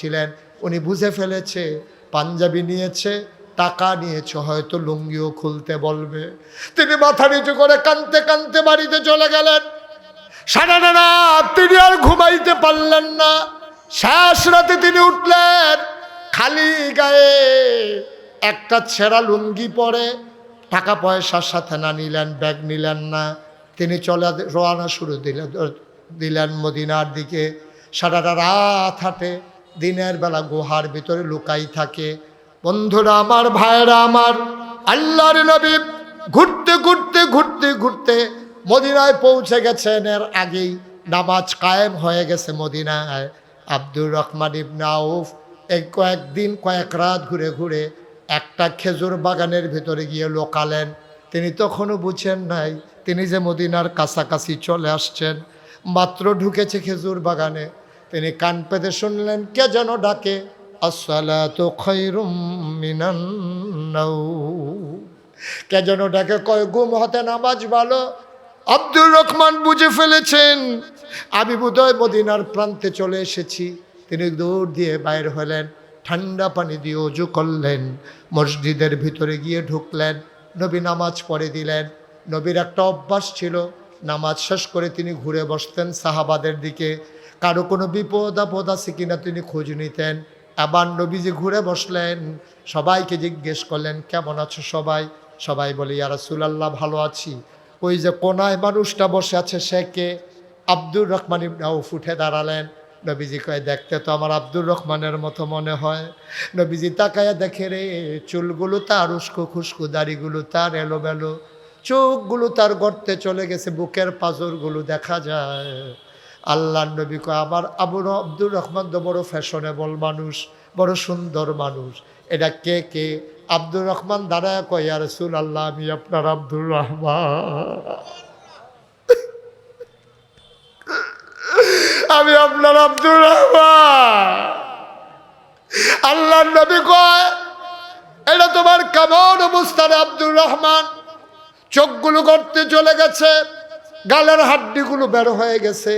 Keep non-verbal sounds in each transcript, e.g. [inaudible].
ছিলেন, উনি বুঝে ফেলেছে, পাঞ্জাবি নিয়েছে, টাকা নিয়েছে, হয়তো লুঙ্গিও খুলতে বলবে। তিনি মাথা নিচু করে কানতে কানতে বাড়িতে চলে গেলেন। সারা রাত তিনি আর ঘুমাইতে পারলেন না। শেষ রাতে তিনি উঠলেন, খালি গায়ে একটা ছেঁড়া লুঙ্গি পরে টাকা পয়সার সাথে না নিলেন, ব্যাগ নিলেন না। তিনি চলে রোয়ানা শুরু দিলেন দিলেন মদিনার দিকে। সারাটা রাত হাঁটে দিনের বেলা গুহার ভিতরে লুকাই থাকে। বন্ধুরা আমার ভাইরা আমার, আল্লাহর নবী ঘুরতে ঘুরতে ঘুরতে ঘুরতে মদিনায় পৌঁছে গেছেন। এর আগেই নামাজ কায়েম হয়ে গেছে মদিনায়। আব্দুর রহমান ইবনে আউফ এই কয়েকদিন, কয়েক রাত ঘুরে ঘুরে একটা খেজুর বাগানের ভিতরে গিয়ে লোকালেন। তিনি তখনও বুঝেন নাই, তিনি যে মদিনার কাছাকাছি চলে আসছেন। মাত্র ঢুকেছে খেজুর বাগানে তিনি কান পেতে শুনলেন, কে যেন ডাকে, আসসালাতু কে যেন ডাকে, কয় গুম হতে নামাজ ভালো। আব্দুর রহমান বুঝে ফেলেছেন, আমি বোধহয় মদিনার প্রান্তে চলে এসেছি। তিনি দৌড় দিয়ে বাইর হলেন, ঠান্ডা পানি দিয়ে অজু করলেন, মসজিদের ভিতরে গিয়ে ঢুকলেন, নবী নামাজ পড়ে দিলেন। নবীর একটা অভ্যাস ছিল, নামাজ শেষ করে তিনি ঘুরে বসতেন সাহাবাদের দিকে কারও কোনো বিপদ আপদ আছে কিনা তিনি খোঁজ নিতেন। আবার নবীজি ঘুরে বসলেন, সবাইকে জিজ্ঞেস করলেন, কেমন আছো সবাই? সবাই বলে, ইয়া সুলাল্লাহ ভালো আছি। ওই যে কোনায় মানুষটা বসে আছে, সে কে? আব্দুর রহমান ইবনে আউফ উঠে দাঁড়ালেন। নবীজি কয়, দেখতে তো আমার আব্দুর রহমানের মতো মনে হয়। নবীজি তাকায়া দেখে, রে, চুলগুলো তার উস্কো খুস্কো, দাড়িগুলো তার এলোমেলো। চোখগুলো তার গর্তে চলে গেছে, বুকের পাঁজরগুলো দেখা যায়। আল্লাহ নবী কয়, আমার আবুর আব্দুর রহমান তো বড় ফ্যাশনেবল মানুষ, বড় সুন্দর মানুষ। এটা কে কে? আব্দুর রহমান দাঁড়ায় কয় আর আল্লাহ আমি আপনার আব্দুর রহমান। আমি আপনার আব্দুর রহমান। আল্লাহ নবী কয়, এটা তোমার কেমন অবস্থান আব্দুর রহমান? চোখগুলো করতে চলে গেছে, গালের হাড্ডিগুলো বের হয়ে গেছে।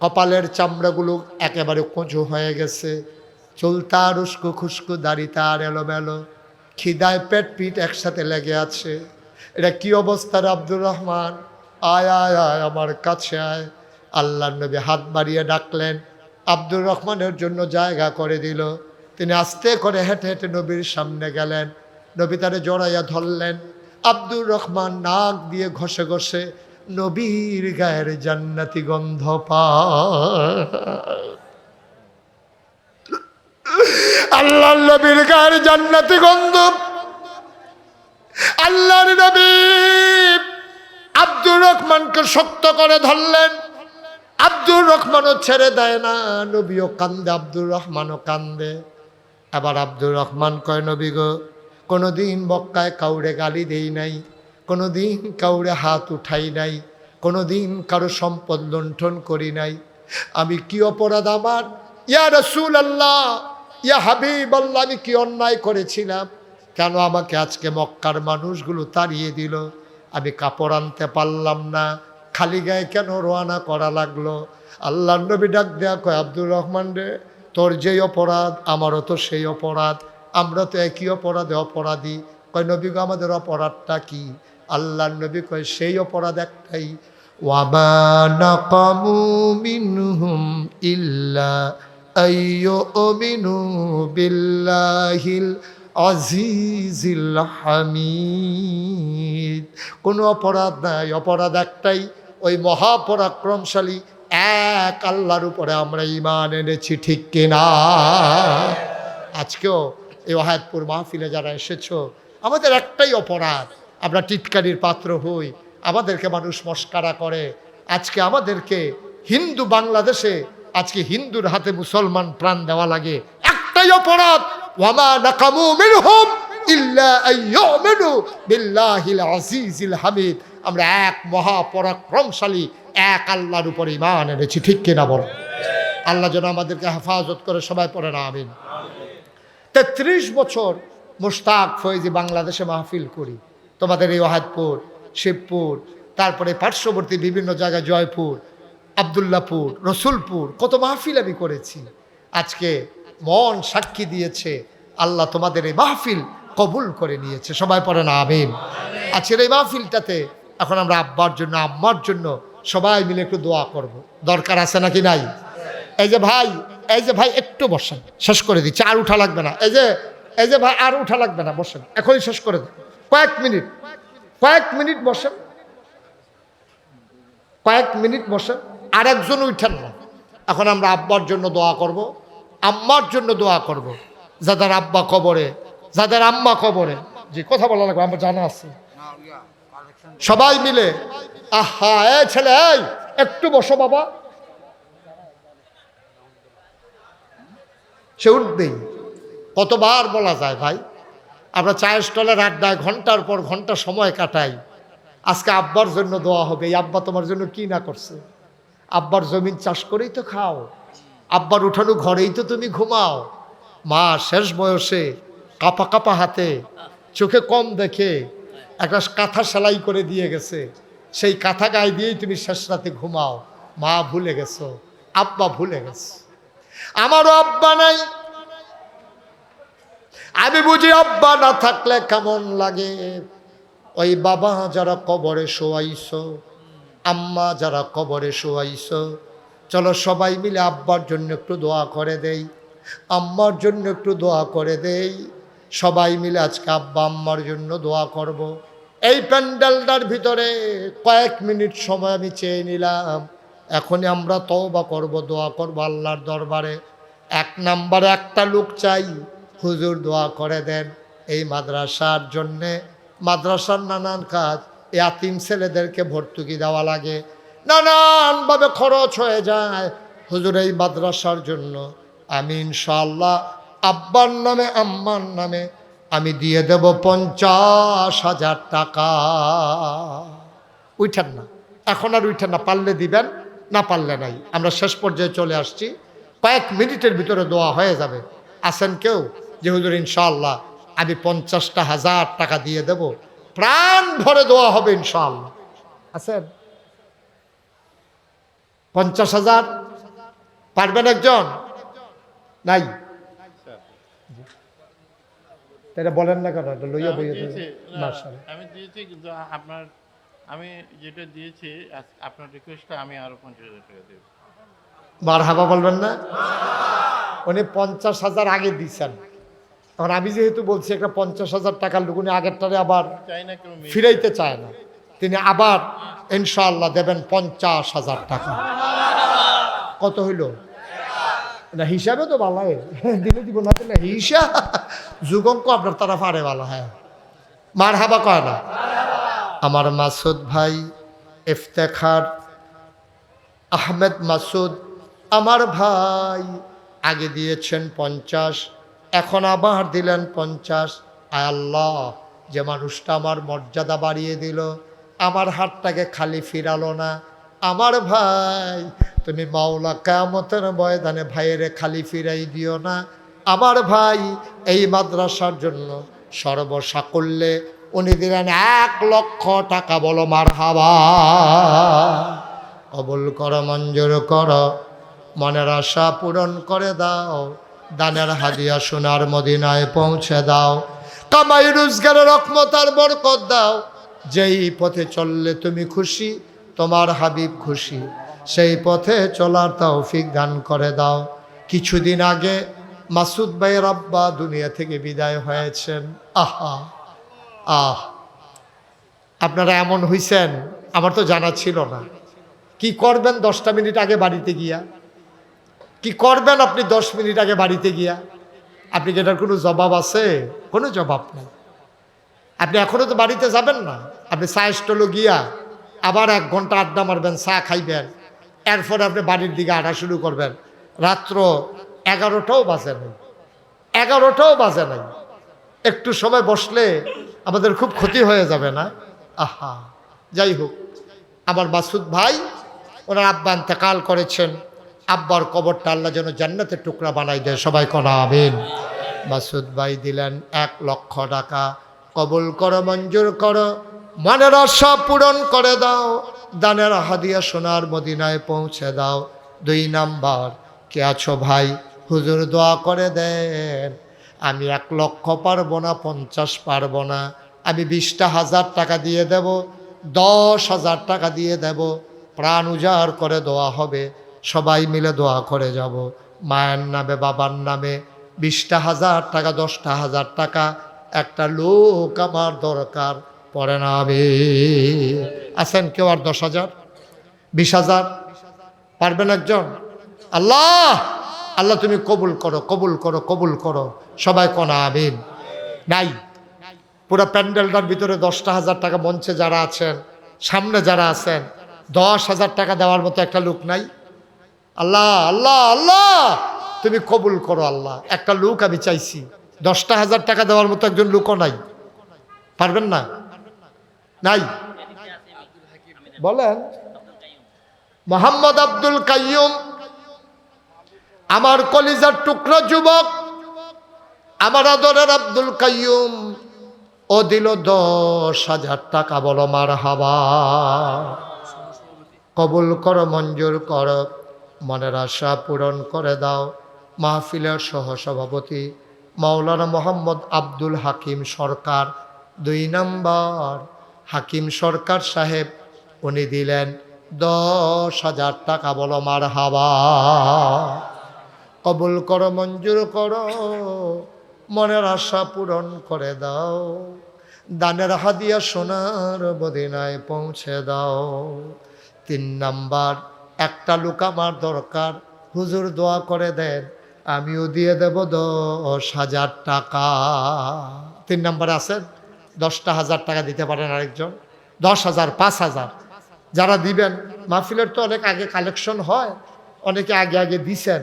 কপালের চামড়াগুলো একেবারে কচু হয়ে গেছে। চুল তার উস্কো খুস্কো, দাড়ি তার এলোমেলো। খিদায় পেট পিট একসাথে লেগে আছে। এটা কি অবস্থা রে আব্দুর রহমান? আয় আয় আয়, আমার কাছে আয়। আল্লাহ নবী হাত বাড়িয়ে ডাকলেন। আব্দুর রহমানের জন্য জায়গা করে দিল। তিনি আস্তে করে হেঁটে হেঁটে নবীর সামনে গেলেন। নবী তারে জড়াইয়া ধরলেন। আব্দুর রহমান নাক দিয়ে ঘষে ঘষে নবীর গায়ের জান্নাতি গন্ধ পা আল্লাহ নবীর গায়ের জান্নাতি গন্ধ। আল্লাহর নবী আব্দুর রহমানকে শক্ত করে ধরলেন। আব্দুর রহমানও ছেড়ে দেয় না, নবীও কান্দে, আব্দুর রহমানও কান্দে। আবার আব্দুর রহমান কয়, নবী গো, কোনোদিন বক্কায় কাউরে গালি দেই নাই। কোনোদিন কাউরে হাত উঠাই নাই, কোনোদিন কারও সম্পদ লুণ্ঠন করি নাই। আমি কি অপরাধ আমার? ইয়া রসুল আল্লাহ ইয়া হাবিব আল্লাহ আমি কি অন্যায় করেছিলাম? কেন আমাকে আজকে মক্কার মানুষগুলো তাড়িয়ে দিল? আমি কাপড় আনতে পারলাম না, খালি গায়ে কেন রোয়ানা করা লাগল? আল্লাহ নবী ডাক দেয়া কয়, আব্দুর রহমান রে, তোর যেই অপরাধ, আমারও তো সেই অপরাধ। আমরা তো একই অপরাধে অপরাধী। কয়, নবী আমাদের অপরাধটা কি? আল্লাহ নবী কয়, সেই অপরাধ একটাই। ওয়ামা নাকামু মিনহুম ইল্লা বিল্লাহিল কোনো অপরাধ নাই, অপরাধ একটাই, ওই মহাপরাক্রমশালী এক আল্লাহর উপরে আমরা ইমান এনেছি, ঠিক কিনা? আজকেও এই ওহায়তপুর মাহফিলে যারা এসেছ, আমাদের একটাই অপরাধ আমরা টিটকারির পাত্র হই, আমাদেরকে মানুষ মস্কারা করে। আজকে আমাদেরকে হিন্দু বাংলাদেশে, আজকে হিন্দুর হাতে মুসলমান প্রাণ দেওয়া লাগে। একটাই অপরাধ, ওয়ামা নাকামু মিনহুম ইল্লা আইয়ুমিনু বিল্লাহিল আজিজিল হামিদ। আমরা এক মহাপরাক্রমশালী, এক আল্লাহর উপর ইমান এনেছি, ঠিক কিনা বল? আল্লাহ যেন আমাদেরকে হেফাজত করে, সবাই পড়ে না, আমিন। তেত্রিশ বছর মুশতাক ফয়েজি বাংলাদেশে মাহফিল করি। তোমাদের এই ওহাদপুর, শিবপুর, তারপরে পার্শ্ববর্তী বিভিন্ন জায়গায় জয়পুর আবদুল্লাপুর রসুলপুর, কত মাহফিল আমি করেছি। আজকে মন সাক্ষী দিয়েছে, আল্লাহ তোমাদের এই মাহফিল কবুল করে নিয়েছে। সবাই পড়ে না, আমিন। আজকের এই মাহফিলটাতে এখন আমরা আব্বার জন্য, আম্মার জন্য সবাই মিলে একটু দোয়া করব। দরকার আছে নাকি নাই? এই যে ভাই, এই যে ভাই, একটু বসেন। শেষ করে দিচ্ছে, আর উঠা লাগবে না। এই যে এই যে ভাই, আর উঠা লাগবে না, বসেন। এখনই শেষ করে দেন। কয়েক মিনিট কয়েক মিনিট বসেন। কয়েক মিনিট বসেন। আর একজন উঠেন। না এখন আমরা আব্বার জন্য দোয়া করব, আম্মার জন্য দোয়া করব। যাদের আব্বা কবরে, যাদের আম্মা কবরে যে কথা বলা লাগবে, আমার জানা আছে। সবাই মিলে, আহা, এ ছেলে একটু বসো বাবা। সে উঠবেই। কতবার বলা যায় ভাই? আমরা চায়ের স্টলের আড্ডায় ঘণ্টার পর ঘণ্টা সময় কাটাই। আজকে আব্বার জন্য দোয়া হবে, এই আব্বা তোমার জন্য কি না করছে? আব্বার জমিন চাষ করেই তো খাও, আব্বার উঠানো ঘরেই তো তুমি ঘুমাও। মা শেষ বয়সে কাপা কাপা হাতে চোখে কম দেখে একটা কাঁথা সেলাই করে দিয়ে গেছে। সেই কাঁথা গায়ে দিয়েই তুমি শেষ রাতে ঘুমাও। মা ভুলে গেছো, আব্বা ভুলে গেছে। আমারও আব্বা নাই আমি বুঝি আব্বা না থাকলে কেমন লাগে ওই বাবা যারা কবরে শোয়াইছ, আম্মা যারা কবরে শোয়াইছ, চলো সবাই মিলে আব্বার জন্য একটু দোয়া করে দেই, আম্মার জন্য একটু দোয়া করে দেই, সবাই মিলে আজকে আব্বা আম্মার জন্য দোয়া করব। এই প্যান্ডেলটার ভিতরে কয়েক মিনিট সময় আমি চেয়ে নিলাম, এখনই আমরা তওবা করব, দোয়া করব আল্লাহর দরবারে এক নাম্বারে একটা লোক চাই হুজুর দোয়া করে দেন এই মাদ্রাসার জন্যে। মাদ্রাসার নানান কাজ এই আতিম ছেলেদেরকে ভর্তুকি দেওয়া লাগে। নানানভাবে খরচ হয়ে যায়। হুজুর, এই মাদ্রাসার জন্য আমি ইনশাল্লাহ আব্বার নামে, আম্মার নামে আমি দিয়ে দেব পঞ্চাশ হাজার টাকা। উঠেন না। এখন আর উঠেন না, পারলে দিবেন, না পারলে নাই। আমরা শেষ পর্যায়ে চলে আসছি। কয়েক মিনিটের ভিতরে দোয়া হয়ে যাবে। আসেন কেউ? যে হুজুর ইনশাল্লাহ আমি পঞ্চাশটা হাজার টাকা দিয়ে দেব। প্রাণ ভরে দেওয়া হবে ইনশাল্লাহ আছেন পঞ্চাশ হাজার? পারবেন একজন? নাই? বলেন না কেন এটা লইয়া বইয়া আমি দিয়েছি কিন্তু আপনার আমি যেটা দিয়েছি আপনার রিকোয়েস্টটা আমি আরও পঞ্চাশ হাজার টাকা দেব। মার হাবা বলবেন না? উনি পঞ্চাশ হাজার আগে দিচ্ছেন এখন আমি যেহেতু বলছি একটা পঞ্চাশ হাজার টাকার লুকুনি আগেরটারে আবার ফিরাইতে চায় না। তিনি আবার ইনশাআল্লাহ দেবেন পঞ্চাশ হাজার টাকা। কত হইল? না হিসাবে তো ভালো দিলে দিব না দিলে হিসা। যুগঙ্ক আপনার তারা পারে ভালো হ্যাঁ। মার হাবা কয় না? আমার মাসুদ ভাই ইফতেখার আহমেদ মাসুদ আমার ভাই আগে দিয়েছেন পঞ্চাশ। এখন আবার দিলেন পঞ্চাশ। আল্লাহ, যে মানুষটা আমার মর্যাদা বাড়িয়ে দিল, আমার হাতটাকে খালি ফিরালো না। আমার ভাই, তুমি মাওলা কেমতের ময়দানে ভাইয়েরে খালি ফিরাই দিও না। আমার ভাই এই মাদ্রাসার জন্য সর্বসাকল্যে উনি দিলেন এক লক্ষ টাকা। বলো মার হাবা কবুল কর, মঞ্জুর কর, মনের আশা পূরণ করে দাও। দানের হাদিয়া সোনার মদিনায় পৌঁছে দাও। কামাই রোজগারের রকমতার বরকত দাও। যেই পথে চললে তুমি খুশি, তোমার হাবিব খুশি। সেই পথে চলার তৌফিক দান করে দাও। কিছুদিন আগে মাসুদ ভাইয়ের আব্বা দুনিয়া থেকে বিদায় হয়েছেন। আহা, আহ। আপনারা এমন হইছেন, আমার তো জানা ছিল না। কি করবেন দশটা মিনিট আগে বাড়িতে গিয়া? কি করবেন আপনি দশ মিনিট আগে বাড়িতে গিয়া? আপনি কি এটার কোনো জবাব আছে? কোনো জবাব নেই। আপনি এখনও তো বাড়িতে যাবেন না। আপনি চা স্টলে গিয়া আবার এক ঘণ্টা আড্ডা মারবেন, চা খাইবেন। এরপরে আপনি বাড়ির দিকে আটা শুরু করবেন। রাত্র এগারোটাও বাজে নাই। এগারোটাও বাজে নাই। একটু সময় বসলে আমাদের খুব ক্ষতি হয়ে যাবে না? আহা, যাই হোক। আমার মাসুদ ভাই, ওনার আব্বা ইন্তেকাল করেছেন। আব্বার কবরটা আল্লাহ যেন জান্নাতের টুকরা বানাই দেয়। সবাই কনা, আমিন। মাসুদ ভাই দিলেন এক লক্ষ টাকা। কবুল করো, মঞ্জুর করো। মনের আশা পূরণ করে দাও। দানের হাদিয়া সোনার মদিনায় পৌঁছে দাও। দুই নাম্বার, কে আছো ভাই? হুজুর দোয়া করে দেন। আমি এক লক্ষ পারব না, পঞ্চাশ পারব না। আমি বিশটা হাজার টাকা দিয়ে দেব, দশ হাজার টাকা দিয়ে দেব। প্রাণ উজাড় করে দোয়া হবে। সবাই মিলে দোয়া করে যাব। মায়ের নামে, বাবার নামে বিশটা হাজার টাকা, দশটা হাজার টাকা, একটা লোক আমার দরকার, পরে না আমি। আছেন কেউ আর দশ হাজার? বিশ হাজার? পারবেন একজন? আল্লাহ! আল্লাহ তুমি কবুল করো কবুল করো কবুল করো। সবাই কনা আমিন। নাই। পুরো প্যান্ডেলটার ভিতরে দশটা হাজার টাকা মঞ্চে যারা আছেন, সামনে যারা আছেন, দশ হাজার টাকা দেওয়ার মতো একটা লোক নাই। আল্লাহ আল্লাহ আল্লাহ! তুমি কবুল করো আল্লাহ। একটা লোক আমি চাইছি। দশটা হাজার টাকা দেওয়ার মতো একজন লোকও নাই। পারবেন না? নাই? বলেন। মোহাম্মদ আব্দুল কাইয়ুম, আমার কলিজার টুকরা যুবক, আমার আদরের আব্দুল কাইয়ুম, ও দিল দশ হাজার টাকা। বলো মার হাবা কবুল করো, মঞ্জুর করো। মনের আশা পূরণ করে দাও। মাহফিলের সহসভাপতি মাওলানা মোহাম্মদ আব্দুল হাকিম সরকার। দুই নম্বর, হাকিম সরকার সাহেব, উনি দিলেন দশ হাজার টাকা বলো মার হাবা কবুল করো, মঞ্জুর করো, মনের আশা পূরণ করে দাও। দানের হাদিয়া সোনার বদিনায় পৌঁছে দাও। তিন নাম্বার একটা লোক আমার দরকার। হুজুর দোয়া করে দেন, আমিও দিয়ে দেব দশ হাজার টাকা। তিন নাম্বারে আছেন? দশটা হাজার টাকা দিতে পারেন আরেকজন। দশ হাজার, পাঁচ হাজার। যারা দিবেন, মাহফিলের তো অনেক আগে কালেকশন হয়, অনেকে আগে আগে দিছেন।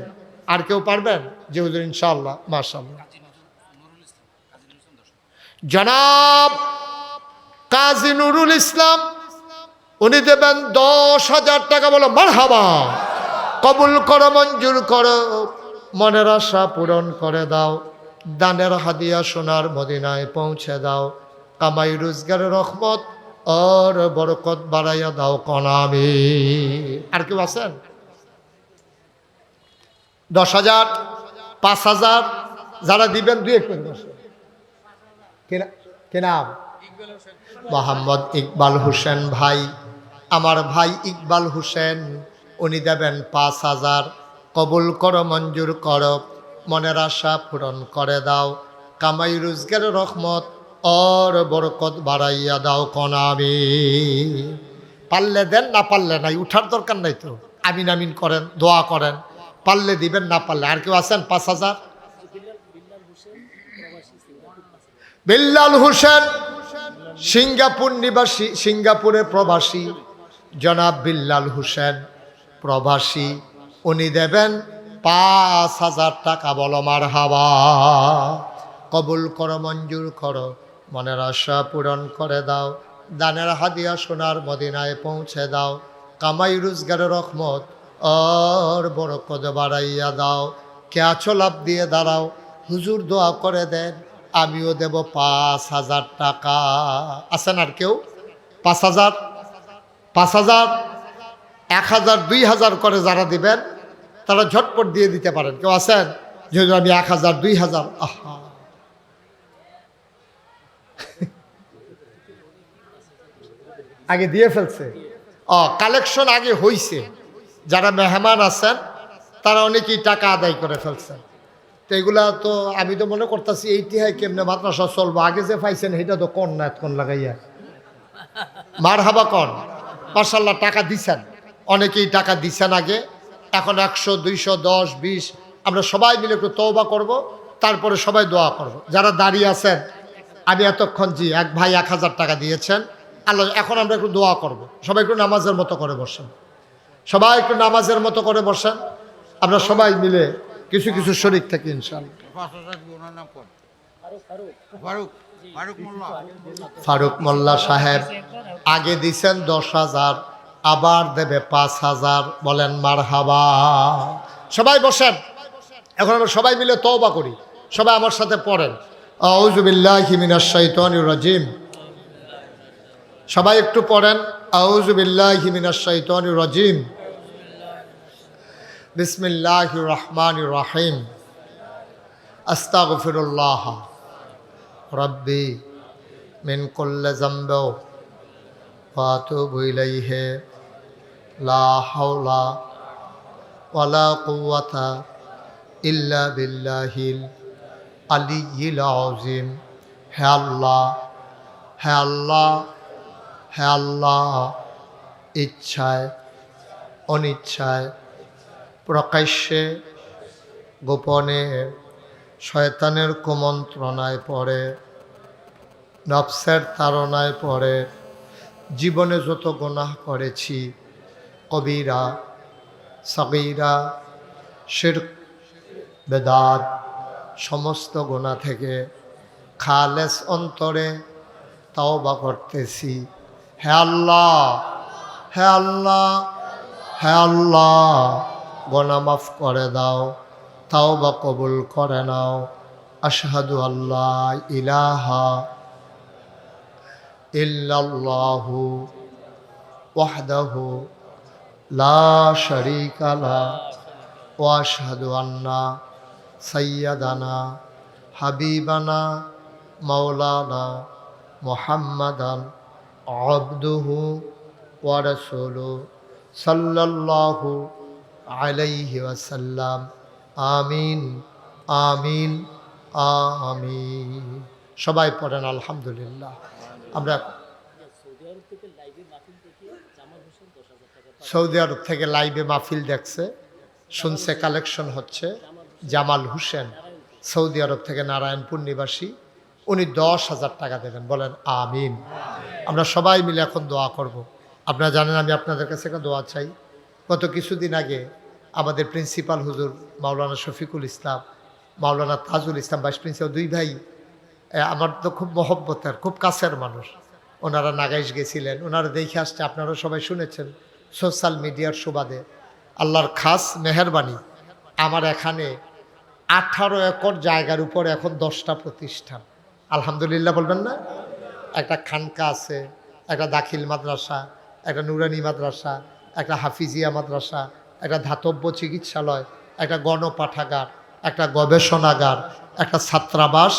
আর কেউ পারবেন? যে হুজুর ইনশাল্লাহ মাশাল্লাহ জনাব কাজী নুরুল ইসলাম উনি দেবেন দশ হাজার টাকা বলো, মারহাবা। কবুল করো, মঞ্জুর করো, মনের আশা পূরণ করে দাও, দানের হাদিয়া সোনার মদিনায় পৌঁছে দাও, কামাই রোজগারের রহমত আর বরকত বাড়াইয়া দাও কনামি আর কেউ আছেন? দশ হাজার, পাঁচ হাজার, যারা দিবেন দুই এক কেনা? মোহাম্মদ ইকবাল হোসেন ভাই। আমার ভাই ইকবাল হোসেন, উনি দেবেন পাঁচ হাজার। কবুল করো, মঞ্জুর করো, মনের আশা পূরণ করে দাও। কামাই রোজগারের রহমত, অর বরকত বাড়াইয়া দাও কনামি। পারলে দেন, না পারলে নাই, উঠার দরকার নাই তো। আমিন আমিন করেন, দোয়া করেন। পারলে দিবেন, না পারলে। আর কেউ আছেন পাঁচ হাজার? বিল্লাল হোসেন, সিঙ্গাপুর নিবাসী, সিঙ্গাপুরে প্রবাসী। জনাব বিল্লাল হোসেন, প্রবাসী। উনি দেবেন পাঁচ হাজার টাকা, বলো মার হাওয়া কবুল করো, মঞ্জুর করো, মনের আশা পূরণ করে দাও। দানের হাদিয়া সোনার মদিনায় পৌঁছে দাও। কামাই রোজগারের রহমত আর বরকত বাড়াইয়া দাও। কে আছো লাভ দিয়ে দাঁড়াও, হুজুর দোয়া করে দেন। আমিও দেব পাঁচ হাজার টাকা। আছেন আর কেউ? পাঁচ হাজার? পাঁচ হাজার, এক হাজার, দুই হাজার করে যারা দিবেন, তারা ঝটপট দিয়ে দিতে পারেন। কেউ আছেন? যেহেতু আমি এক হাজার, দুই হাজার [laughs] আগে দিয়ে ফেলছে? ও কালেকশন আগে হইছে। যারা মেহমান আছেন, তারা অনেকেই টাকা আদায় করে ফেলছেন। তো এগুলা তো আমি তো মনে করতেছি এইটি কেমনে মাদ্রাসা চলবো? আগে যে পাইছেন সেটা তো কন না এতক্ষণ লাগাইয়া। মার হাবা কন। মার্শাল্লাহ টাকা দিছেন। অনেকেই টাকা দিছেন আগে। এখন একশো, দুইশো, দশ, বিশ, আমরা সবাই মিলে একটু তৌবা করব, তারপরে সবাই দোয়া করব। যারা দাঁড়িয়ে আছেন, আমি এতক্ষণ জি, এক ভাই এক হাজার টাকা দিয়েছেন। আল্লাহ, এখন আমরা একটু দোয়া করব। সবাই একটু নামাজের মতো করে বসেন। সবাই একটু নামাজের মতো করে বসেন। আমরা সবাই মিলে কিছু কিছু শরিক থাকি ইনশাল্লাহ ফারুক। ফারুক মোল্লা। সাহেব, আগে দিছেন দশ হাজার, আবার দেবে পাঁচ হাজার, বলেন মার হাবা সবাই বসেন। এখন আমরা সবাই মিলে তওবা করি। সবাই আমার সাথে পড়েন। আউজুবিল্লাহিমিনাশাইতানির রাজিম। সবাই একটু পড়েন। আউজুবিল্লাহিমিনাশাইতানির রাজিম। বিসমিল্লাহ রহমান রাহিম। আস্তাগফিরুল্লাহ। রব্বি মিন কুল্লি জম্ব ওয়াতুবু ইলাইহি, লা হাওলা ওয়ালা কুওয়াতা ইল্লা বিল্লাহিল আলিয়্যিল আযীম। হে আল্লাহ হে আল্লাহ হে আল্লাহ, ইচ্ছায়, অনিচ্ছায়, প্রকাশ্যে, গোপনে শয়তানের কুমন্ত্রণায় পড়ে, নফসের তাড়নায় পড়ে। জীবনে যত গুনাহ করেছি, কবিরা, সগীরা শির বেদাত, সমস্ত গোনা থেকে খালেস অন্তরে তাও বা করতেছি। হে আল্লাহ হে আল্লাহ হে আল্লাহ গোনা মাফ করে দাও। তাও বা কবুল করে নাও। আশহাদু আল্লাহ ইলাহা ইল্লাল্লাহু ওয়াহদাহু লা শারীকা লা ওয়া আশহাদু আন্না সাইয়্যিদানা, হাবিবানা, মাওলানা মুহাম্মাদান আবদুহু ওয়া রাসূলুহু সাল্লাল্লাহু আলাইহি ওয়াসাল্লাম। আমিন আমিন আমিন। সবাই পড়েন, আলহামদুলিল্লাহ। আমরা সৌদি আরব থেকে লাইভে মাহফিল দেখছে, শুনছে, কালেকশন হচ্ছে, জামাল হোসেন, সৌদি আরব থেকে নারায়ণপুর নিবাসী, উনি দশ হাজার টাকা দেবেন, বলেন আমিন। আমরা সবাই মিলে এখন দোয়া করব। আপনারা জানেন, আমি আপনাদের কাছে একটা দোয়া চাই। গত কিছুদিন আগে আমাদের প্রিন্সিপাল হুজুর মাওলানা শফিকুল ইসলাম, মাওলানা তাজুল ইসলাম ভাইস প্রিন্সিপাল দুই ভাই আমার তো খুব মহব্বতের খুব কাছের মানুষ। ওনারা নাগাইশ গেছিলেন, ওনারা দেখে আসছে আপনারা সবাই শুনেছেন সোশ্যাল মিডিয়ার সুবাদে। আল্লাহর খাস মেহরবানি। আমার এখানে আঠারো একর জায়গার উপর এখন দশটা প্রতিষ্ঠান। আলহামদুলিল্লাহ বলবেন না? একটা খানকা আছে, একটা দাখিল মাদ্রাসা, একটা নুরানি মাদ্রাসা, একটা হাফিজিয়া মাদ্রাসা একটা ধাতব্য চিকিৎসালয়, একটা গণপাঠাগার, একটা গবেষণাগার, একটা ছাত্রাবাস,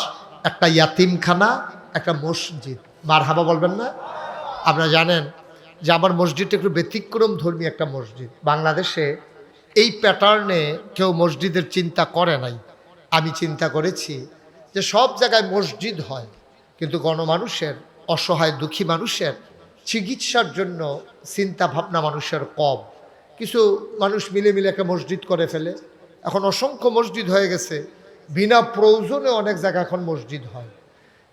একটা ইয়াতিমখানা, একটা মসজিদ। মার হাবা বলবেন না? আপনারা জানেন যে আমার মসজিদটা একটু ব্যতিক্রম ধর্মী একটা মসজিদ। বাংলাদেশে এই প্যাটার্নে কেউ মসজিদের চিন্তা করে নাই। আমি চিন্তা করেছি যে সব জায়গায় মসজিদ হয়, কিন্তু গণমানুষের, অসহায় দুঃখী মানুষের চিকিৎসার জন্য চিন্তা ভাবনা মানুষের কম। কিছু মানুষ মিলে মিলে একটা মসজিদ করে ফেলে। এখন অসংখ্য মসজিদ হয়ে গেছে, বিনা প্রয়োজনে অনেক জায়গা এখন মসজিদ হয়।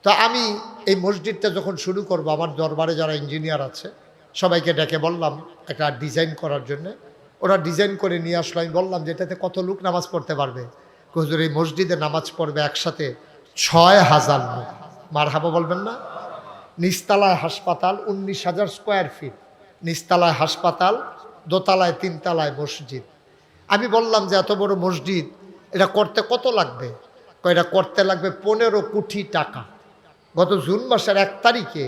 তো আমি এই মসজিদটা যখন শুরু করব, আমার দরবারে যারা ইঞ্জিনিয়ার আছে, সবাইকে ডেকে বললাম একটা ডিজাইন করার জন্য। ওরা ডিজাইন করে নিয়ে আসলো, আমি বললাম যে এটাতে কত লোক নামাজ পড়তে পারবে? হুজুর, এই মসজিদে নামাজ পড়বে একসাথে ছয় হাজার লোক। মার হাবা বলবেন না। নিচতলায় হাসপাতাল উনিশ হাজার স্কোয়ার ফিট নিচতলায় হাসপাতাল দোতলায়, তিনতলায় মসজিদ। আমি বললাম যে, এত বড় মসজিদ, এটা করতে কত লাগবে? এটা করতে লাগবে পনেরো কোটি টাকা। গত জুন মাসের এক তারিখে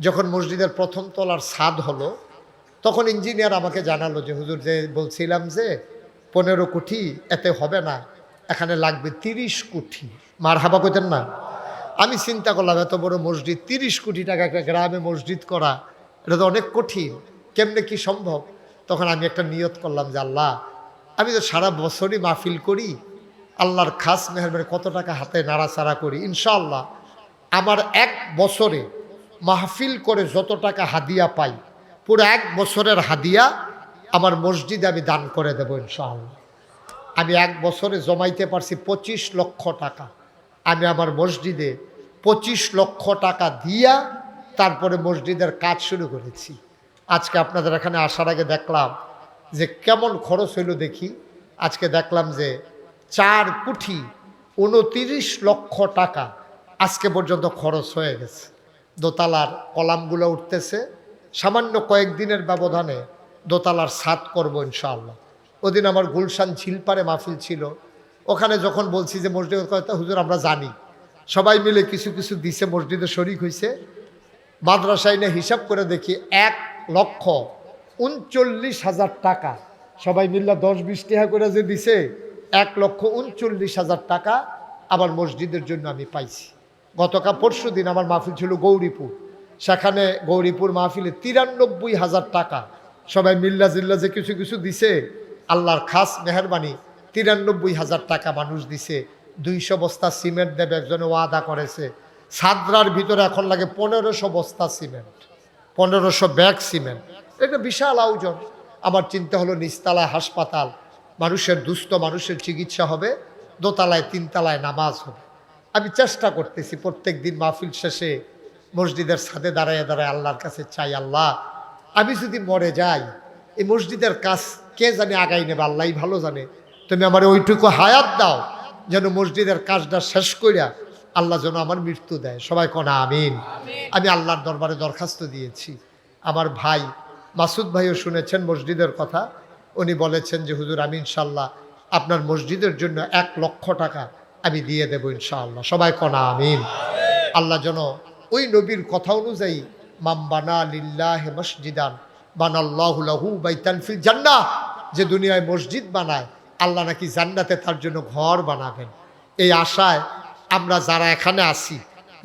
যখন মসজিদের প্রথম তলার স্বাদ হলো, তখন ইঞ্জিনিয়ার আমাকে জানালো যে, হুজুর, যে বলছিলাম যে, পনেরো কোটি, এতে হবে না, এখানে লাগবে তিরিশ কোটি। মার হাবা কইতেন না। আমি চিন্তা করলাম, এত বড় মসজিদ, তিরিশ কোটি টাকা একটা গ্রামে মসজিদ করা, এটা তো অনেক কঠিন, কেমনে কি সম্ভব? তখন আমি একটা নিয়ত করলাম যে আল্লাহ, আমি তো সারা বছরই মাহফিল করি, আল্লাহর খাস মেহরবানি কত টাকা হাতে নাড়াচাড়া করি, ইনশাআল্লাহ। আমার এক বছরে মাহফিল করে যত টাকা হাদিয়া পাই, পুরো এক বছরের হাদিয়া আমার মসজিদে আমি দান করে দেবো, ইনশাআল্লাহ। আমি এক বছরে জমাইতে পারছি পঁচিশ লক্ষ টাকা। আমি আমার মসজিদে পঁচিশ লক্ষ টাকা দিয়া তারপরে মসজিদের কাজ শুরু করেছি। আজকে আপনাদের এখানে আসার আগে দেখলাম যে কেমন খরচ হইল দেখি। আজকে দেখলাম যে চার কোটি উনতিরিশ লক্ষ টাকা আজকে পর্যন্ত খরচ হয়ে গেছে। দোতালার কলামগুলো উঠতেছে। সামান্য কয়েকদিনের ব্যবধানে দোতালার সাত করব ইনশাআল্লাহ। ওদিন আমার গুলশান ঝিলপারে মাহফিল ছিল। ওখানে যখন বলছি যে মসজিদের কথা, হুজুর, আমরা জানি। সবাই মিলে কিছু কিছু দিছে, মসজিদে শরিক হয়েছে মাদ্রাসায় নিয়ে হিসাব করে দেখি এক লক্ষ, উনচল্লিশ হাজার টাকা। সবাই মিল্লা দশ বিশ টাকা করে যে দিছে, এক লক্ষ উনচল্লিশ হাজার টাকা আমার মসজিদের জন্য আমি পাইছি। গতকাল পরশু দিন আমার মাহফিল ছিল গৌরীপুর। সেখানে গৌরীপুর মাহফিলে তিরানব্বই হাজার টাকা সবাই মিল্লা জিল্লা যে কিছু কিছু দিছে, আল্লাহর খাস মেহরবানি, তিরানব্বই হাজার টাকা মানুষ দিছে। দুইশো বস্তা সিমেন্ট দেবে একজনে ওয়াদা করেছে। সাদরার ভিতরে এখন লাগে পনেরোশো বস্তা সিমেন্ট। পনেরোশো ব্যাগ সিমেন্ট। এটা বিশাল আয়োজন। আমার চিন্তা হলো নিচতলায় হাসপাতাল। মানুষের দুস্থ মানুষের চিকিৎসা হবে, দোতলায়, তিনতলায় নামাজ হবে। আমি চেষ্টা করতেছি প্রত্যেক দিন মাহফিল শেষে মসজিদের ছাদে দাঁড়ায় দাঁড়ায় আল্লাহর কাছে চাই, আল্লাহ, আমি যদি মরে যাই, এই মসজিদের কাজ কে জানে আগাই নেবে? আল্লাহ ভালো জানে। তুমি আমার ওইটুকু হায়াত দাও, যেন মসজিদের কাজটা শেষ করিয়া আল্লাহ যেন আমার মৃত্যু দেয়। সবাই কনা আমিন। আমি আল্লাহর দরবারে দরখাস্ত দিয়েছি। আমার ভাই মাসুদ ভাইও শুনেছেন মসজিদের কথা। উনি বলেছেন যে হুজুর আমি ইনশাল্লাহ আপনার মসজিদের জন্য এক লক্ষ টাকা আমি দিয়ে দেবো ইনশাআল্লাহ। সবাই কনা আমিন। আল্লাহ যেন ওই নবীর কথা অনুযায়ী মাম্বানা লিল্লাহ মসজিদান বানাল্লাহু লাহু বাইতান ফিল জান্নাহ। যে দুনিয়ায় মসজিদ বানায় আল্লাহ নাকি জান্নাতে তার জন্য ঘর বানাবেন। এই আশায় আমরা যারা এখানে আসি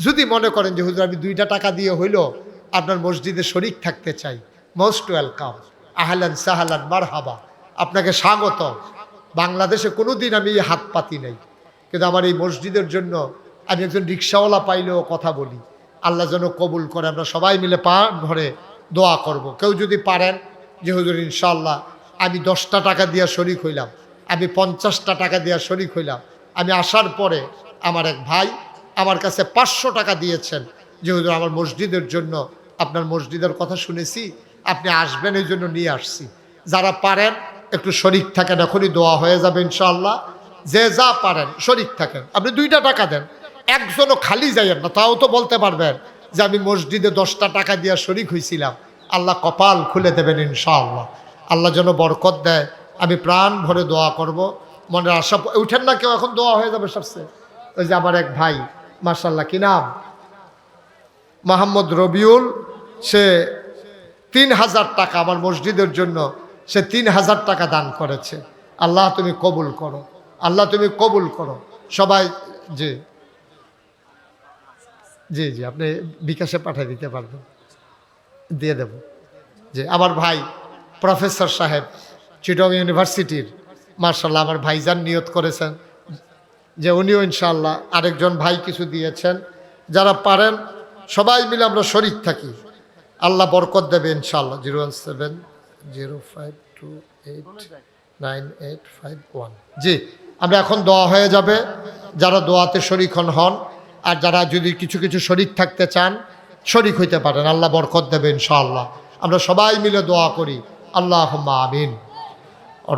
যদি মনে করেন যে, হুজুর, আমি দুইটা টাকা দিয়ে হইল, আপনার মসজিদে শরিক থাকতে চাই মোস্ট ওয়েলকাম আহলান সাহালান মারহাবা, আপনাকে স্বাগত। বাংলাদেশে কোনো দিন আমি এই হাত পাতি নাই। কিন্তু আমার এই মসজিদের জন্য আমি একজন রিক্সাওয়ালা পাইলেও কথা বলি। আল্লাহ যেন কবুল করে, আমরা সবাই মিলে পা ধরে দোয়া করব। কেউ যদি পারেন যে, হুজুর ইনশাল্লাহ আমি দশটা টাকা দিয়া শরিক হইলাম, আমি পঞ্চাশটা টাকা দিয়া শরিক হইলাম, আমি আসার পরে আমার এক ভাই আমার কাছে পাঁচশো টাকা দিয়েছেন। যে হুজুর আমার মসজিদের জন্য, আপনার মসজিদের কথা শুনেছি, আপনি আসবেন এই জন্য নিয়ে আসছি। যারা পারেন, একটু শরিক থাকেন, এখনই দোয়া হয়ে যাবে ইনশাল্লাহ যে যা পারেন, শরিক থাকেন। আপনি দুইটা টাকা দেন, একজনও খালি যাইয়েন না, তাও তো বলতে পারবেন যে আমি মসজিদে দশটা টাকা দিয়া শরিক হয়েছিলাম আল্লাহ কপাল খুলে দেবেন ইনশাআল্লাহ। আল্লাহ যেন বরকত দেয়। আমি প্রাণ ভরে দোয়া করব। মনের আশা, উঠেন না কেউ, এখন দোয়া হয়ে যাবে সবচেয়ে। ওই যে আমার এক ভাই মার্শাল্লাহ কি নাম? মোহাম্মদ রবিউল, সে তিন হাজার টাকা আমার মসজিদের জন্য, সে তিন হাজার টাকা দান করেছে। আল্লাহ তুমি কবুল করো, আল্লাহ তুমি কবুল করো। সবাই যে জি জি, আপনি বিকাশে পাঠিয়ে দিতে পারবেন। দিয়ে দেব। যে আমার ভাই প্রফেসর সাহেব, চিটং ইউনিভার্সিটির মার্শাল্লাহ আমার ভাইজান নিয়ত করেছেন। যে উনিও ইনশাল্লাহ আরেকজন ভাই কিছু দিয়েছেন। যারা পারেন, সবাই মিলে আমরা শরিক থাকি। আল্লাহ বরকত দেবে ইনশাল্লাহ zero one seven, zero five two eight, nine eight five one. জি, আমরা এখন দোয়া হয়ে যাবে। যারা দোয়াতে শরিক হন হন। আর যারা যদি কিছু কিছু শরিক থাকতে চান, শরিক হইতে পারেন। আল্লাহ বরকত দেবে ইনশাআল্লাহ। আমরা সবাই মিলে দোয়া করি। আল্লাহ আমিন।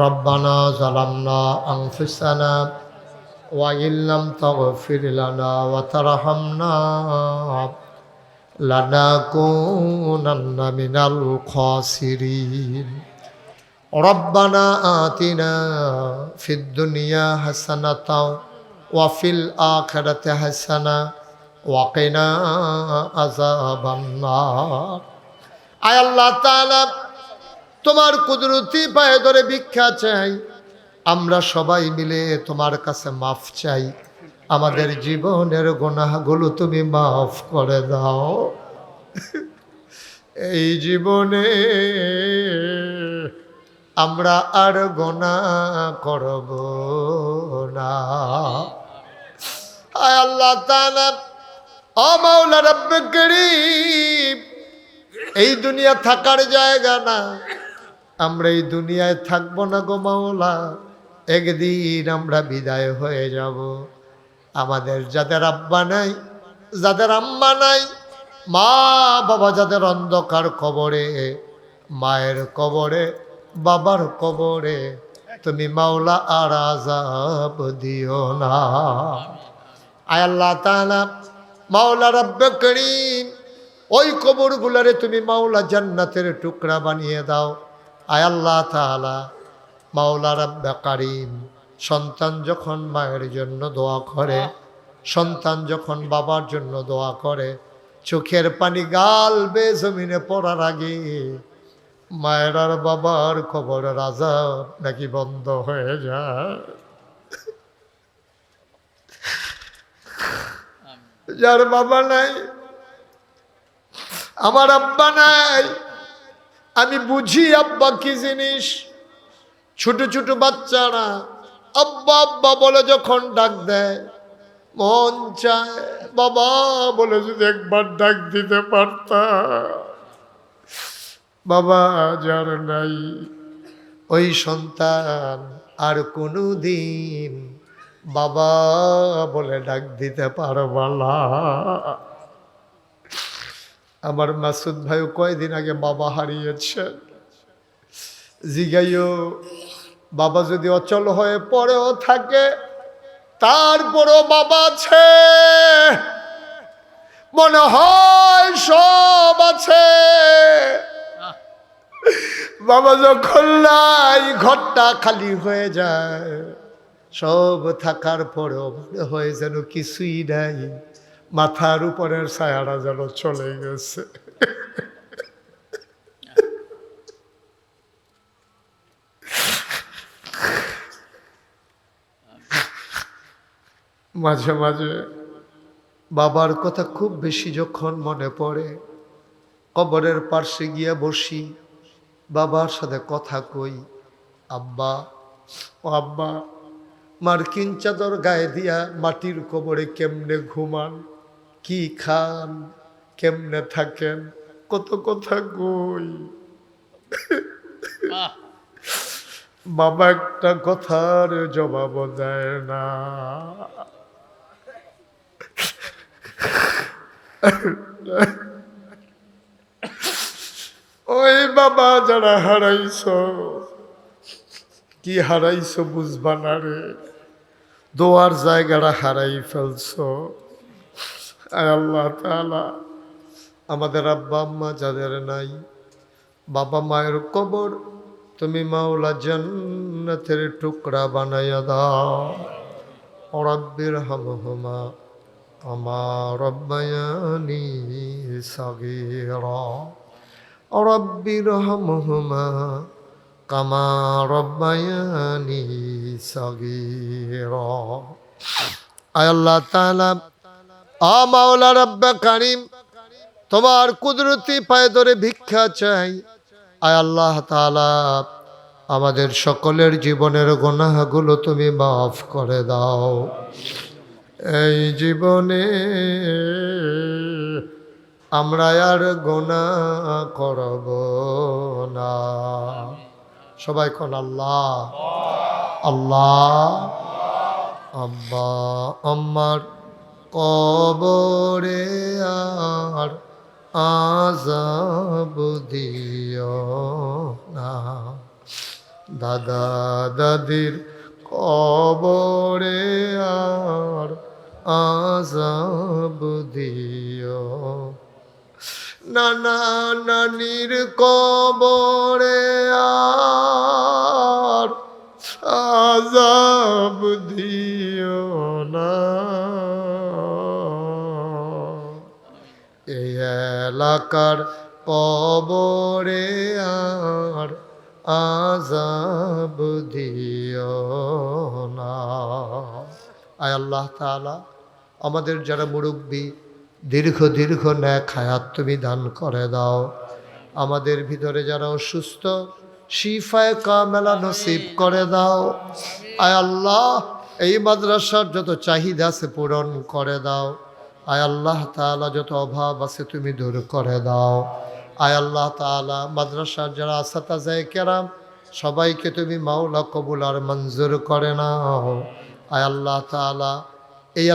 রব্বানা জালামনা আনফুসানা وإن لم تغفر لنا وترحمنا لنكونن من الخاسرين ربنا آتنا في الدنيا حسنة وفي الآخرة حسنة وقنا عذاب النار আয় আল্লাহ তাআলা তোমার কুদরতি পায়ে ধরে ভিক্ষা চাই আমরা সবাই মিলে তোমার কাছে মাফ চাই। আমাদের জীবনের গোনাগুলো তুমি মাফ করে দাও। এই জীবনে আমরা আর গোনা করব না। আল্লাহ রব্বে করিম, এই দুনিয়া থাকার জায়গা না। আমরা এই দুনিয়ায় থাকব না গো মাওলা। একদিন আমরা বিদায় হয়ে যাব। আমাদের যাদের আব্বা নাই, যাদের আম্মা নাই, মা বাবা যাদের অন্ধকার কবরে, মায়ের কবরে, বাবার কবরে, তুমি মাওলা আর আজাব দিও না। আয় আল্লাহ তাআলা, মাওলা রব্বে করিম, ওই কবরগুলারে তুমি মাওলা জান্নাতের টুকরা বানিয়ে দাও। আয় আল্লাহ তাআলা মাওলা রাব্বা কারিম, সন্তান যখন মায়ের জন্য দোয়া করে, সন্তান যখন বাবার জন্য দোয়া করে, চোখের পানি গাল বে জমিনে পড়ার আগে মায়ের আর বাবার খবর রাজা নাকি বন্ধ হয়ে যায়। যার বাবা নাই, আমার আব্বা নাই, আমি বুঝি আব্বা কি জিনিস? ছোট ছোট বাচ্চারা আব্বা আব্বা বলে যখন ডাক দেয়, মন চায়, বাবা বলে যদি একবার ডাক দিতে পারতাম। বাবা যার নাই, ওই সন্তান আর কোনো দিন বাবা বলে ডাক দিতে পারবা না। আমার মাসুদ ভাইও কয়দিন আগে বাবা হারিয়েছেন জিগাইও, বাবা যদি অচল হয়ে পরেও থাকে, তারপরও বাবা আছে। মনে হয় সব আছে। বাবা যখন নাই, ঘরটা খালি হয়ে যায়। সব থাকার পরেও মনে হয় যেন কিছুই নাই। মাথার উপরের ছায়াটা যেন চলে গেছে। মাঝে মাঝে বাবার কথা খুব বেশি যখন মনে পড়ে কবরের পার্শ্বে গিয়া বসি বাবার সাথে কথা কই আব্বা ও আব্বা মার্কিন চাদর গায়ে দিয়া মাটির কবরে কেমনে ঘুমান কি খান কেমনে থাকেন কত কথা কই? বাবা একটা কথার জবাব দেয় না। ওই বাবা যারা হারাইছ, কি হারাইছ বুঝবা না রে। দোয়ার জায়গাটা হারাই ফেলছ। আল্লাহ তাআলা, আমাদের আব্বা আম্মা যাদের নাই, বাবা মায়ের কবর তুমি মাওলা জান্নাতের টুকরা বানাইয়া দাও। রব্বির হামহুমা। আমার রব্বায়ানি সাগীরা রব্বির হামহুমা কামা রব্বায়ানি সাগীরা আয় আল্লাহ তাআলা, আ মাওলা রব্বা কারীম, তোমার কুদরতি পায়ে ধরে ভিক্ষা চাই। আয় আল্লাহ তাআলা, আমাদের সকলের জীবনের গোনাহগুলো তুমি মাফ করে দাও। এই জীবনে আমরা আর গোনা করব না। সবাই কোন আল্লাহ? আল্লাহ। আব্বা আম্মার কবরে আর আজাব দিও না। দাদা দাদির কবরে আর আজাব দিও। নানা নানির কবরে আর আজাব দিও না। এই এলাকার কবরে আর আজাব দিও না। আয় আল্লাহ তাআলা, আমাদের যারা মুরব্বী, দীর্ঘ দীর্ঘ ন্যাক হায়াত তুমি দান করে দাও। আমাদের ভিতরে যারা অসুস্থ, শিফায় কামেলা নসিব করে দাও। আয় আল্লাহ, এই মাদ্রাসার যত চাহিদা আছে পূরণ করে দাও। আয় আল্লাহ তাআলা, যত অভাব আছে তুমি দূর করে দাও। আয় আল্লাহ তাআলা, মাদ্রাসার যারা আসাতাজায় কেরাম, সবাইকে তুমি মাওলা কবুল আর মঞ্জুর করে নাও। আয় আল্লাহ তালা এই